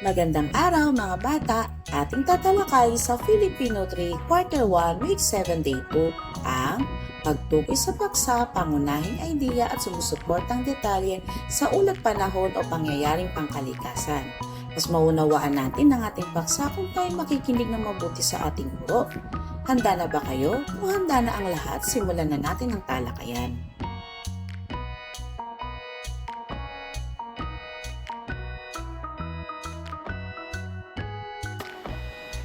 Magandang araw mga bata! Ating tatalakay sa Filipino 3 Quarter 1 Week 7 Day 2 ang pagtukoy sa paksa, pangunahing idea at sumusuportang detalye sa ulat panahon o pangyayaring pangkalikasan. Mas maunawaan natin ang ating paksa kung tayo makikinig ng mabuti sa ating guro. Handa na ba kayo? Kung handa na ang lahat, simulan na natin ang talakayan.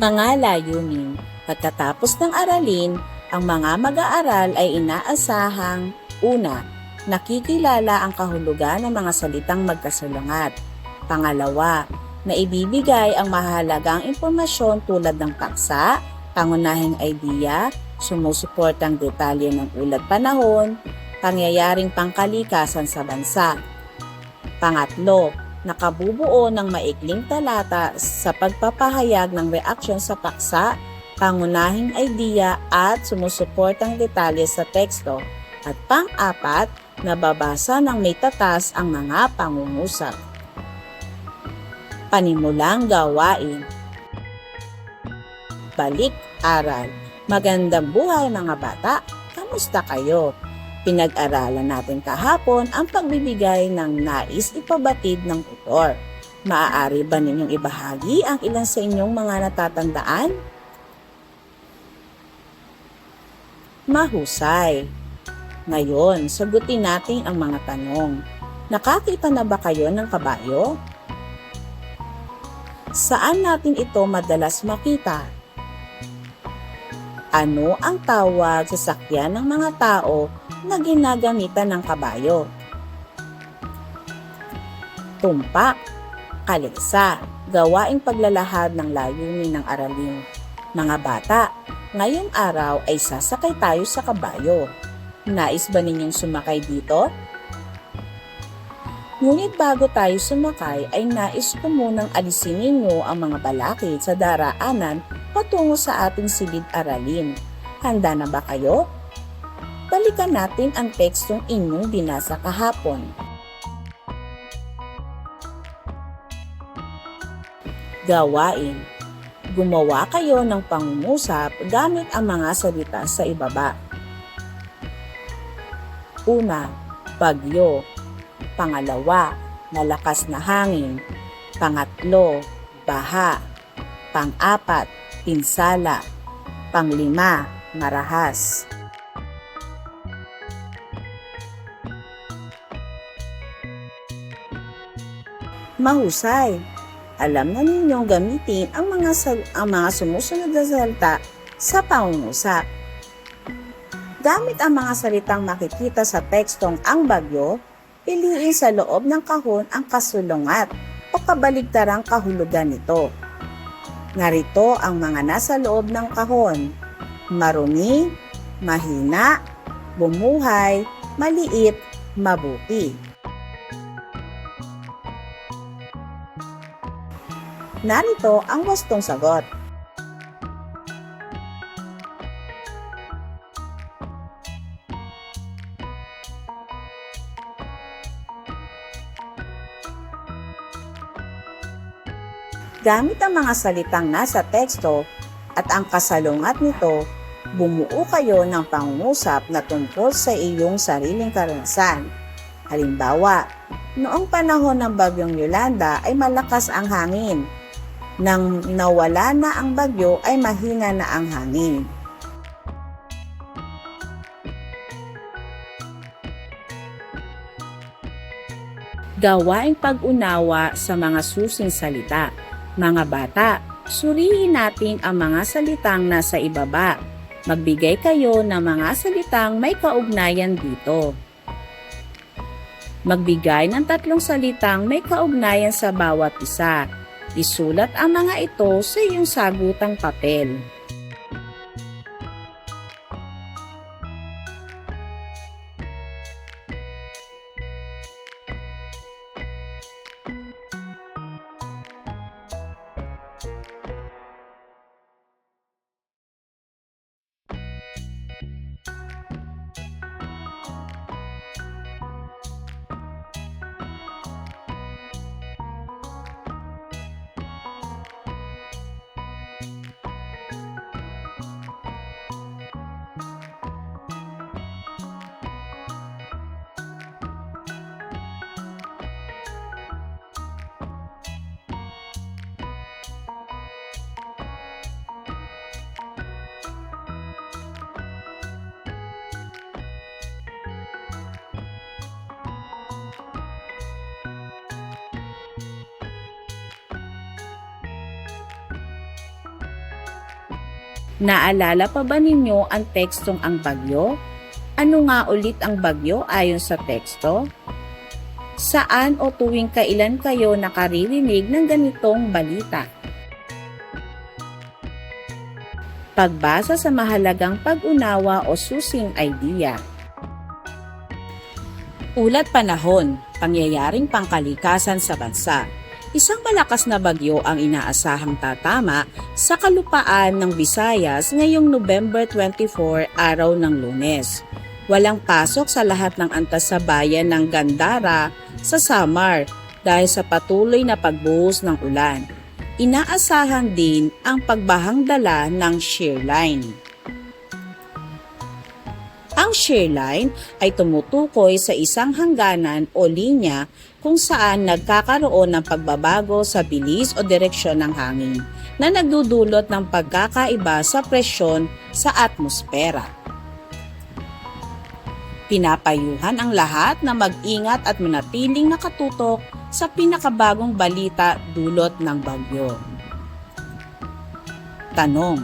Mga layunin Pagkatapos ng aralin, ang mga mag-aaral ay inaasahang una, nakikilala ang kahulugan ng mga salitang magkasalungat. Pangalawa, na ibibigay ang mahalagang impormasyon tulad ng paksa, pangunahing idea, sumusuportang detalye ng ulat panahon, pangyayaring pangkalikasan sa bansa. Pangatlo, nakabubuo ng maikling talata sa pagpapahayag ng reaksyon sa paksa, pangunahing idea at sumusuportang detalye sa teksto. At pang-apat, nababasa ng may tatas ang mga pangungusap. Panimulang gawain Balik-aral Magandang buhay mga bata! Kamusta kayo? Pinag-aralan natin kahapon ang pagbibigay ng nais ipabatid ng tutor. Maaari ba ninyong ibahagi ang ilan sa inyong mga natatandaan? Mahusay. Ngayon, sagutin natin ang mga tanong. Nakakita na ba kayo ng kabayo? Saan natin ito madalas makita? Ano ang tawag sa sakyan ng mga tao na ginagamitan ng kabayo? Tumpak, kaligsa, gawaing paglalahad ng layunin ng aralin. Mga bata, ngayong araw ay sasakay tayo sa kabayo. Nais ba ninyong sumakay dito? Ngunit bago tayo sumakay ay nais ko munang alisin ninyo ang mga balakid sa daraanan patungo sa ating silid-aralin. Handa na ba kayo? Balikan natin ang tekstong inyong binasa kahapon. Gawain Gumawa kayo ng pangungusap gamit ang mga salita sa ibaba. Una, bagyo. Pangalawa, malakas na hangin. Pangatlo, baha. Pang-apat, pinsala. Panglima, marahas. Mahusay. Alam na ninyong gamitin ang mga ang mga sumusunod na salita sa pangungusap. Gamit ang mga salitang makikita sa tekstong ang bagyo, piliin sa loob ng kahon ang kasulungat o kabaligtarang kahulugan nito. Narito ang mga nasa loob ng kahon. Marumi, mahina, bumuhay, maliit, mabuti. Narito ang wastong sagot. Gamit ang mga salitang nasa teksto at ang kasalungat nito, bumuo kayo ng pangungusap na tungkol sa iyong sariling karanasan. Halimbawa, noong panahon ng bagyong Yolanda ay malakas ang hangin. Nang nawala na ang bagyo ay mahina na ang hangin. Gawaing pag-unawa sa mga susing salita. Mga bata, suriin natin ang mga salitang nasa ibaba. Magbigay kayo ng mga salitang may kaugnayan dito. Magbigay ng tatlong salitang may kaugnayan sa bawat isa. Isulat ang mga ito sa iyong sagutang papel. Naalala pa ba ninyo ang tekstong ang bagyo? Ano nga ulit ang bagyo ayon sa teksto? Saan o tuwing kailan kayo nakaririnig ng ganitong balita? Pagbasa sa mahalagang pag-unawa o susing idea. Ulat panahon, pangyayaring pangkalikasan sa bansa. Isang malakas na bagyo ang inaasahang tatama sa kalupaan ng Visayas ngayong November 24, araw ng lunes. Walang pasok sa lahat ng antas sa bayan ng Gandara sa Samar dahil sa patuloy na pagbuhos ng ulan. Inaasahan din ang pagbahang dala ng shear line. Ang shear line ay tumutukoy sa isang hangganan o linya kung saan nagkakaroon ng pagbabago sa bilis o direksyon ng hangin na nagdudulot ng pagkakaiba sa presyon sa atmosfera. Pinapayuhan ang lahat na mag-ingat at manatiling nakatutok sa pinakabagong balita dulot ng bagyo. Tanong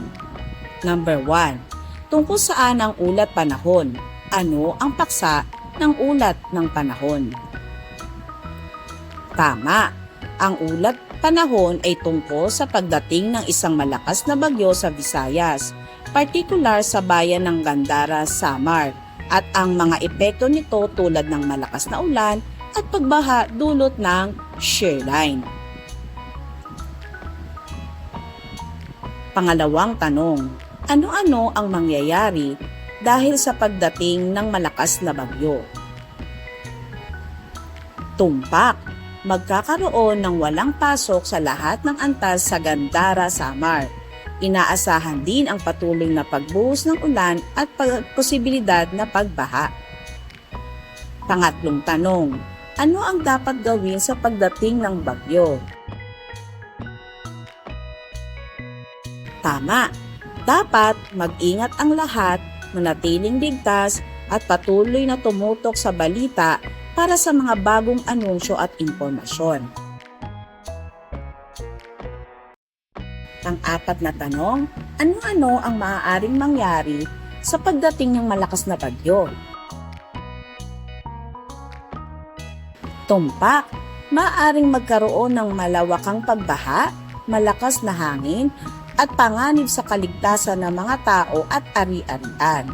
Number 1. Tungkol saan ang ulat panahon? Ano ang paksa ng ulat ng panahon? Tama. Ang ulat panahon ay tungkol sa pagdating ng isang malakas na bagyo sa Visayas, partikular sa bayan ng Gandara, Samar, at ang mga epekto nito tulad ng malakas na ulan at pagbaha dulot ng shear line. Pangalawang tanong, ano-ano ang mangyayari dahil sa pagdating ng malakas na bagyo? Tumpak, magkakaroon ng walang pasok sa lahat ng antas sa Gandara, Samar. Inaasahan din ang patuloy na pagbuhos ng ulan at posibilidad na pagbaha. Pangatlong tanong, ano ang dapat gawin sa pagdating ng bagyo? Tama, dapat mag-ingat ang lahat, manatiling ligtas at patuloy na tumutok sa balita para sa mga bagong anunsyo at impormasyon. Pang-apat na tanong, ano-ano ang maaaring mangyari sa pagdating ng malakas na bagyo? Tumpak, maaaring magkaroon ng malawakang pagbaha, malakas na hangin, at panganib sa kaligtasan ng mga tao at ari-arian.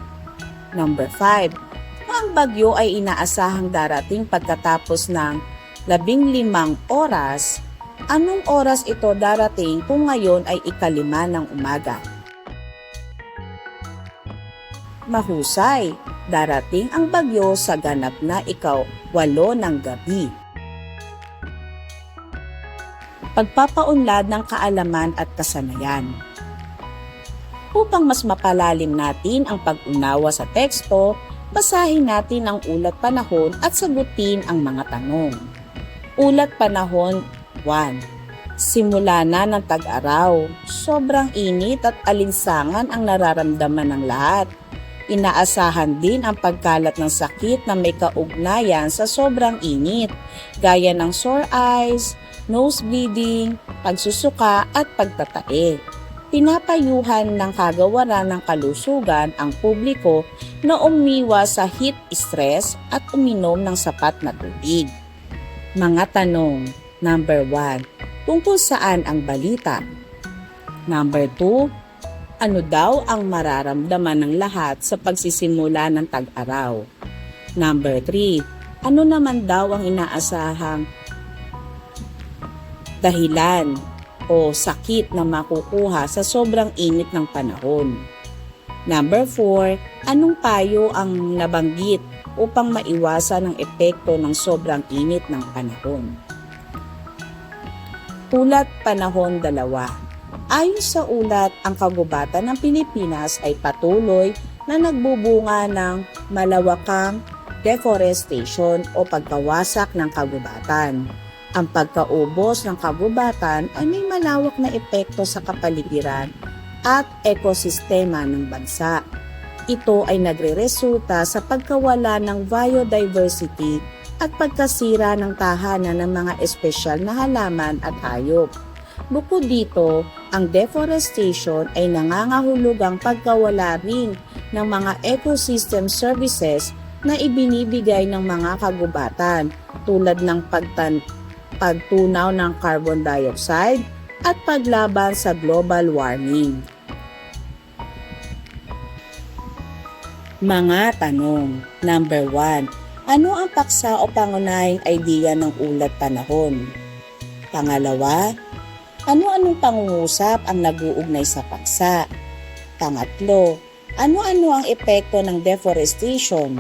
Number 5. Ang bagyo ay inaasahang darating pagkatapos ng labing limang oras. Anong oras ito darating kung ngayon ay ikalima ng umaga? Mahusay, darating ang bagyo sa ganap na ikaw walo ng gabi. Pagpapaunlad ng kaalaman at kasanayan. Upang mas mapalalim natin ang pag-unawa sa teksto, basahin natin ang ulat panahon at sagutin ang mga tanong. Ulat panahon 1. Simula na ng tag-araw. Sobrang init at alinsangan ang nararamdaman ng lahat. Inaasahan din ang pagkalat ng sakit na may kaugnayan sa sobrang init, gaya ng sore eyes, nose bleeding, pagsusuka at pagtatae. Pinapayuhan ng kagawaran ng kalusugan ang publiko na umiwas sa heat stress at uminom ng sapat na tubig. Mga tanong Number 1. Tungkol saan ang balita? Number 2. Ano daw ang mararamdaman ng lahat sa pagsisimula ng tag-araw? Number 3. Ano naman daw ang inaasahang dahilan o sakit na makukuha sa sobrang init ng panahon? Number 4. Anong payo ang nabanggit upang maiwasan ang epekto ng sobrang init ng panahon? Ulat Panahon Dalawa Ayon sa ulat, ang kagubatan ng Pilipinas ay patuloy na nagbubunga ng malawakang deforestation o pagkawasak ng kagubatan. Ang pagkaubos ng kagubatan ay may malawak na epekto sa kapaligiran at ekosistema ng bansa. Ito ay nagre-resulta sa pagkawala ng biodiversity at pagkasira ng tahanan ng mga espesyal na halaman at hayop. Bukod dito, ang deforestation ay nangangahulugang pagkawala rin ng mga ecosystem services na ibinibigay ng mga kagubatan tulad ng pagtan pagtunaw ng carbon dioxide at paglaban sa global warming. Mga tanong. Number 1. Ano ang paksa o pangunahing idea ng ulat panahon? Pangalawa, ano-anong pangungusap ang nag-uugnay sa paksa? Pangatlo, ano-ano ang epekto ng deforestation?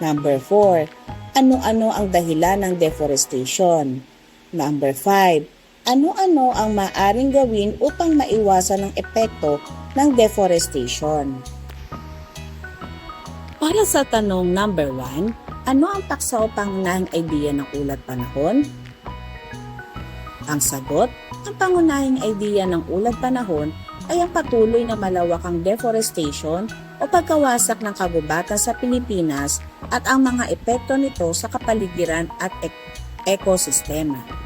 Number 4, ano-ano ang dahilan ng deforestation? Number 5, ano-ano ang maaring gawin upang maiwasan ang epekto ng deforestation? Para sa tanong number 1, ano ang paksa o pangunahing idea ng ulat panahon? Ang sagot, ang pangunahing idea ng ulat panahon ay ang patuloy na malawakang deforestation o pagkawasak ng kagubatan sa Pilipinas at ang mga epekto nito sa kapaligiran at ek- ekosistema.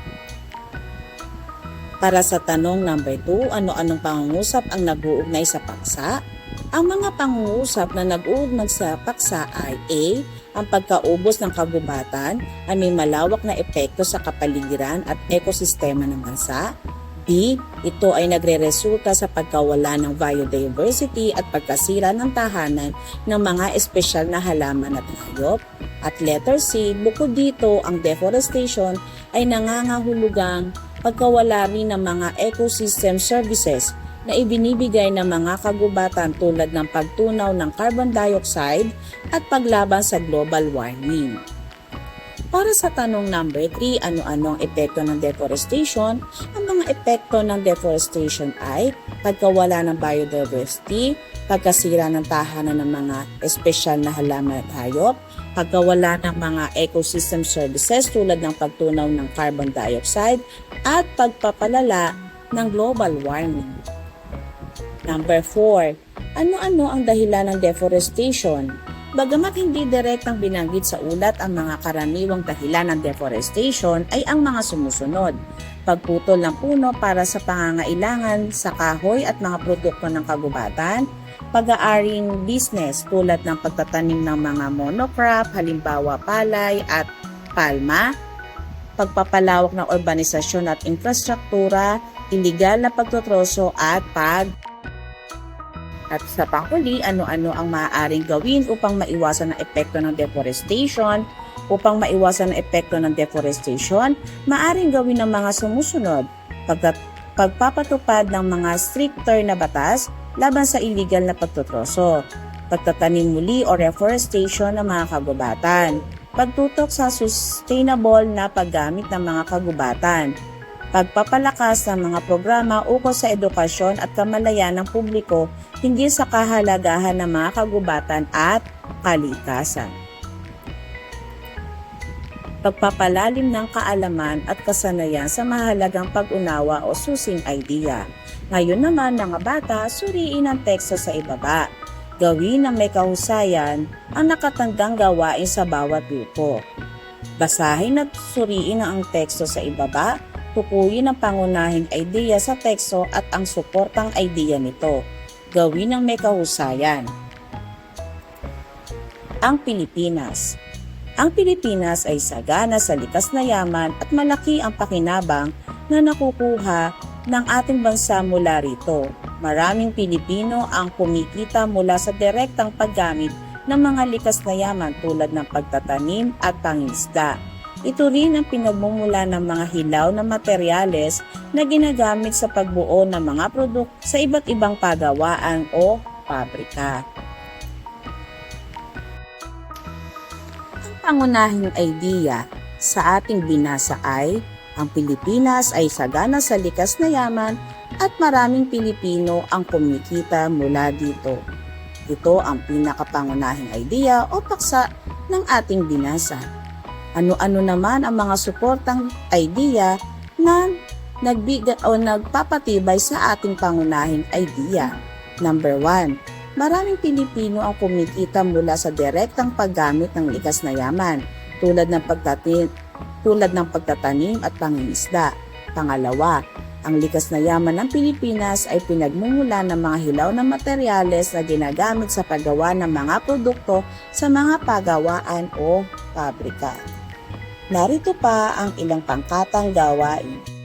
Para sa tanong number 2, ano-anong pangungusap ang nag-uugnay sa paksa? Ang mga pangungusap na nag-uugnay sa paksa ay A. Ang pagkaubos ng kagubatan ay may malawak na epekto sa kapaligiran at ekosistema ng bansa. B. Ito ay nagre-resulta sa pagkawala ng biodiversity at pagkasira ng tahanan ng mga espesyal na halaman at hayop. At letter C. Bukod dito, ang deforestation ay nangangahulugang pagkawala rin ng mga ecosystem services na ibinibigay ng mga kagubatan tulad ng pagtunaw ng carbon dioxide at paglaban sa global warming. Para sa tanong number 3, ano-ano ang epekto ng deforestation? Ang mga epekto ng deforestation ay pagkawala ng biodiversity, pagkasira ng tahanan ng mga espesyal na halaman at hayop, pagkawala ng mga ecosystem services tulad ng pagtunaw ng carbon dioxide, at pagpapalala ng global warming. Number 4. Ano-ano ang dahilan ng deforestation? Bagamat hindi direktang binanggit sa ulat ang mga karaniwang dahilan ng deforestation ay ang mga sumusunod. Pagputol ng puno para sa pangangailangan sa kahoy at mga produkto ng kagubatan, pag-aaring business tulad ng pagtatanim ng mga monocrop, halimbawa palay at palma, pagpapalawak ng urbanisasyon at infrastruktura, iligal na pagtotroso at pag at sa panghuli, ano-ano ang maaaring gawin upang maiwasan ang epekto ng deforestation? Upang maiwasan ang epekto ng deforestation, maaaring gawin ng mga sumusunod. Pagkat pagpapatupad ng mga stricter na batas laban sa illegal na pagtutroso, pagtatanim muli o reforestation ng mga kagubatan, pagtutok sa sustainable na paggamit ng mga kagubatan, pagpapalakas ng mga programa ukol sa edukasyon at kamalayan ng publiko hinggil sa kahalagahan ng mga kagubatan at kalikasan. Pagpapalalim ng kaalaman at kasanayan sa mahalagang pag-unawa o susing idea. Ngayon naman mga bata, suriin ang teksto sa ibaba. Gawin ng may kahusayan ang nakatandang gawain sa bawat grupo. Basahin at suriin ang teksto sa ibaba tukuyin ang pangunahing idea sa teksto at ang suportang idea nito. Gawin ng may kahusayan. Ang Pilipinas Ang Pilipinas ay sagana sa likas na yaman at malaki ang pakinabang na nakukuha ng ating bansa mula rito. Maraming Pilipino ang kumikita mula sa direktang paggamit ng mga likas na yaman tulad ng pagtatanim at pangisda. Ito rin ang pinagmumula ng mga hilaw na materyales na ginagamit sa pagbuo ng mga produkto sa iba't ibang pagawaan o pabrika. Ang pangunahing idea sa ating binasa ay ang Pilipinas ay sagana sa likas na yaman at maraming Pilipino ang kumikita mula dito. Ito ang pinakapangunahing idea o paksa ng ating binasa. Ano-ano naman ang mga suportang idea na nagbiga o nagpapatibay sa ating pangunahing idea. Number 1. Maraming Pilipino ang kumikita mula sa direktang paggamit ng likas na yaman tulad ng pagtatin tulad ng pagtatanim at pangingisda. Pangalawa, Ang likas na yaman ng Pilipinas ay pinagmumula ng mga hilaw na materyales na ginagamit sa paggawa ng mga produkto sa mga pagawaan o pabrika. Narito pa ang ilang pangkatang gawain.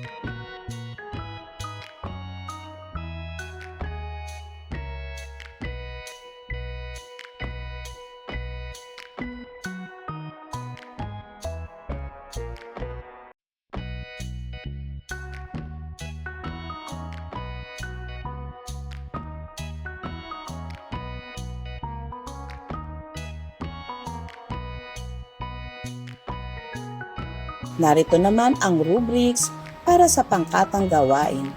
Narito naman ang rubrics para sa pangkatang gawain.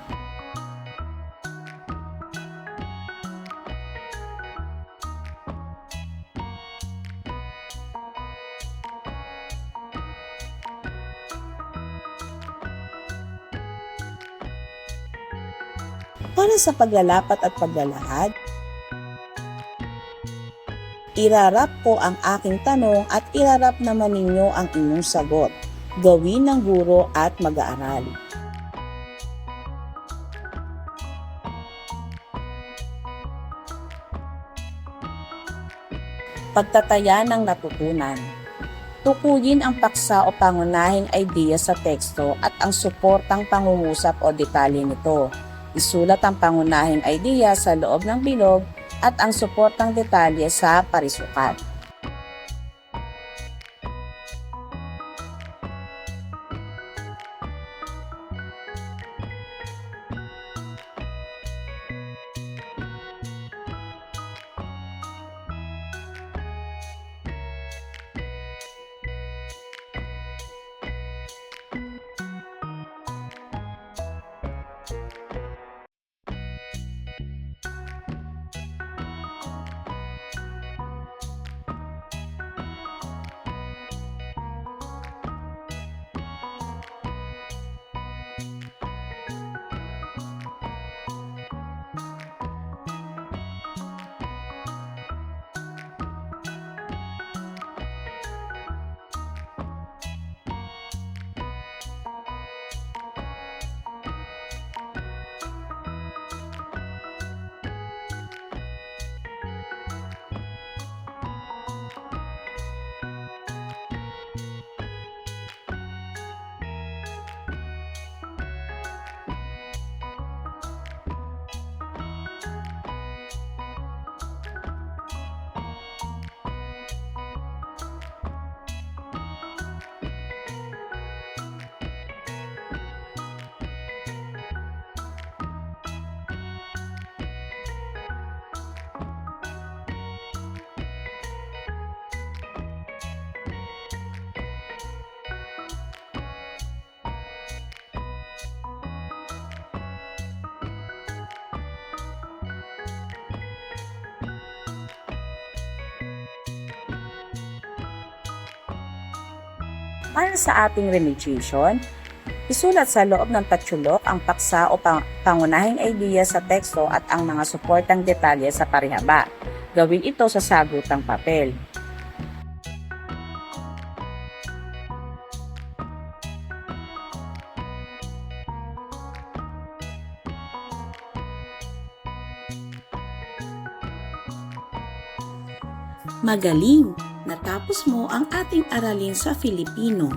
Para sa paglalapat at paglalahad, irarap ko ang aking tanong at irarap naman ninyo ang inyong sagot gawin ng guro at mag-aaral. Pagtataya ng natutunan. Tukuyin ang paksa o pangunahing idea sa teksto at ang suportang pangungusap o detalye nito. Isulat ang pangunahing idea sa loob ng bilog at ang suportang detalye sa parisukat. Para sa ating remediation, isulat sa loob ng patsulok ang paksa o pang- pangunahing idea sa teksto at ang mga suportang detalye sa parihaba. Gawin ito sa sagutang papel. Magaling! Natapos mo ang ating aralin sa Filipino.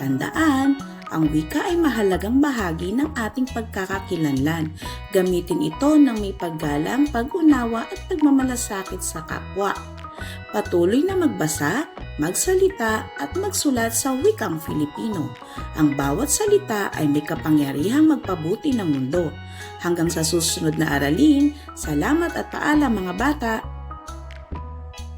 Tandaan, ang wika ay mahalagang bahagi ng ating pagkakakilanlan. Gamitin ito ng may paggalang, pag-unawa at pagmamalasakit sa kapwa. Patuloy na magbasa, magsalita at magsulat sa wikang Filipino. Ang bawat salita ay may kapangyarihang magpabuti ng mundo. Hanggang sa susunod na aralin, salamat at paalam mga bata!